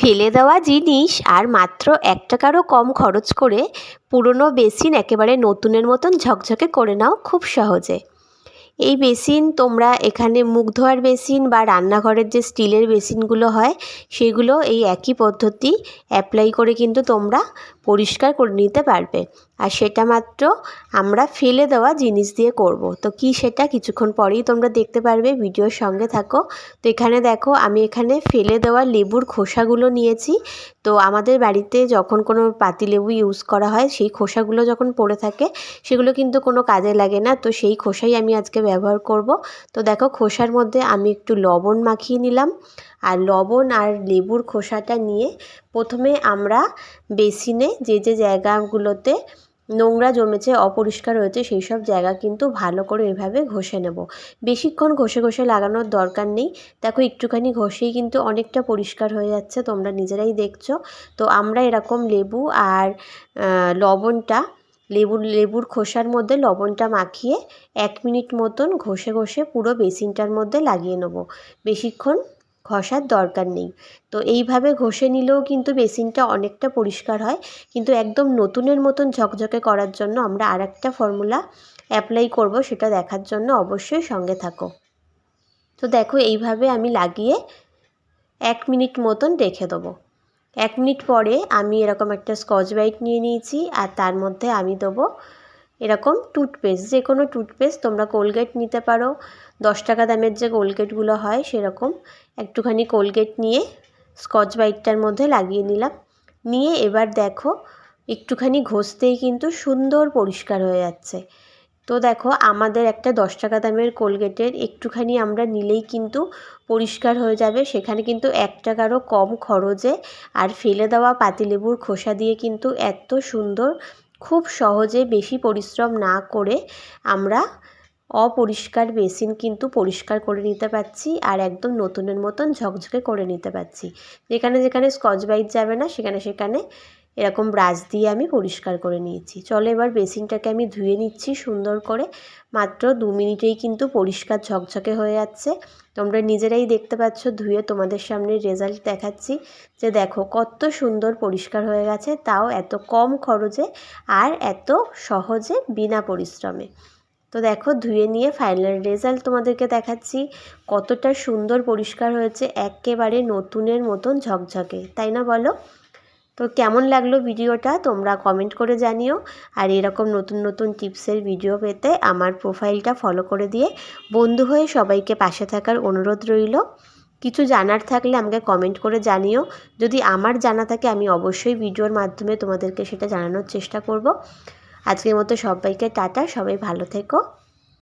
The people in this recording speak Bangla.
ফেলে দেওয়া জিনিস আর মাত্র এক টাকারও কম খরচ করে পুরনো বেসিন একেবারে নতুনের মতন ঝকঝকে করে নাও খুব সহজে। এই বেসিন তোমরা এখানে মুখ ধোয়ার বেসিন বা রান্নাঘরের যে স্টিলের বেসিনগুলো হয়, সেগুলো এই একই পদ্ধতি অ্যাপ্লাই করে কিন্তু তোমরা পরিষ্কার করে নিতে পারবে। আর সেটা মাত্র আমরা ফেলে দেওয়া জিনিস দিয়ে করব। তো কি সেটা কিছুক্ষণ পরেই তোমরা দেখতে পারবে, ভিডিওর সঙ্গে থাকো। তো এখানে দেখো, আমি এখানে ফেলে দেওয়া লেবুর খোসাগুলো নিয়েছি। তো আমাদের বাড়িতে যখন কোনো পাতিলেবু ইউজ করা হয়, সেই খোসাগুলো যখন পড়ে থাকে, সেগুলো কিন্তু কোনো কাজে লাগে না। তো সেই খোসাই আমি আজকে ব্যবহার করব। তো দেখো খোসার মধ্যে আমি একটু লবণ মাখিয়ে নিলাম। আর লবণ আর লেবুর খোসাটা নিয়ে প্রথমে আমরা বেসিনে যে যে জায়গাগুলোতে নোংরা জমেছে, অপরিষ্কার হয়েছে, সেই সব জায়গা কিন্তু ভালো করে এভাবে ঘষে নেব। বেশিক্ষণ ঘষে ঘষে লাগানোর দরকার নেই। দেখো একটুখানি ঘষেই কিন্তু অনেকটা পরিষ্কার হয়ে যাচ্ছে, তোমরা নিজেরাই দেখছ। তো আমরা এরকম লেবু আর লবণটা লেবুর লেবুর খোসার মধ্যে লবণটা মাখিয়ে এক মিনিট মতন ঘষে ঘষে পুরো বেসিনটার মধ্যে লাগিয়ে নেব। বেশিক্ষণ ঘষার দরকার নেই। তো এইভাবে ঘষে নিলেও কিন্তু বেসিনটা অনেকটা পরিষ্কার হয়। কিন্তু একদম নতুনের মতন ঝকঝকে করার জন্য আমরা আর একটা ফর্মুলা অ্যাপ্লাই করব, সেটা দেখার জন্য অবশ্যই সঙ্গে থাকো। তো দেখো, এইভাবে আমি লাগিয়ে এক মিনিট মতন রেখে দেবো। এক মিনিট পরে আমি এরকম একটা স্কচ ব্রাইট নিয়ে নিয়েছি আর তার মধ্যে আমি দেবো এরকম টুথপেস্ট, যে কোনো টুথপেস্ট তোমরা কোলগেট নিতে পারো। দশ টাকা দামের যে কোলগেটগুলো হয় সেরকম একটুখানি কোলগেট নিয়ে স্কচ ব্রাইটটার মধ্যে লাগিয়ে নিলাম। নিয়ে এবার দেখো একটুখানি ঘষতেই কিন্তু সুন্দর পরিষ্কার হয়ে যাচ্ছে। তো দেখো, আমাদের একটা দশ টাকা দামের কোলগেটের একটুখানি আমরা নিলেই কিন্তু পরিষ্কার হয়ে যাবে। সেখানে কিন্তু এক টাকারও কম খরচে আর ফেলে দেওয়া পাতিলেবুর খোসা দিয়ে কিন্তু এত সুন্দর, খুব সহজে বেশি পরিশ্রম না করে আমরা অপরিষ্কার বেসিন কিন্তু পরিষ্কার করে নিতে পারছি আর একদম নতুনের মতন ঝকঝকে করে নিতে পারছি। যেখানে যেখানে স্কচ বাইট যাবে না, সেখানে সেখানে এরকম ব্রাশ দিয়ে আমি পরিষ্কার করে নিয়েছি। চলো এবার বেসিনটাকে আমি ধুয়ে নিচ্ছি সুন্দর করে। মাত্র দু মিনিটেই কিন্তু পরিষ্কার ঝকঝকে হয়ে যাচ্ছে। তোমরা নিজেরাই দেখতে পাচ্ছ, ধুয়ে তোমাদের সামনে রেজাল্ট দেখাচ্ছি যে দেখো কত সুন্দর পরিষ্কার হয়ে গেছে, তাও এত কম খরচে আর এত সহজে বিনা পরিশ্রমে। তো দেখো ধুয়ে নিয়ে ফাইনাল রেজাল্ট তোমাদেরকে দেখাচ্ছি। কতটা সুন্দর পরিষ্কার হয়েছে, একেবারে নতুনের মতন ঝকঝকে, তাই না বলো? তো কেমন লাগল ভিডিওটা তোমরা কমেন্ট করে জানিও। আর এরকম নতুন নতুন টিপসের ভিডিও পেতে আমার প্রোফাইলটা ফলো করে দিয়ে বন্ধু হয়ে সবাইকে পাশে থাকার অনুরোধ রইল। কিছু জানার থাকলে আমাকে কমেন্ট করে জানিও। যদি আমার জানা থাকে আমি অবশ্যই ভিডিওর মাধ্যমে তোমাদেরকে সেটা জানানোর চেষ্টা করব। আজকের মতো সবাইকে টাটা সবাই ভালো থেকো।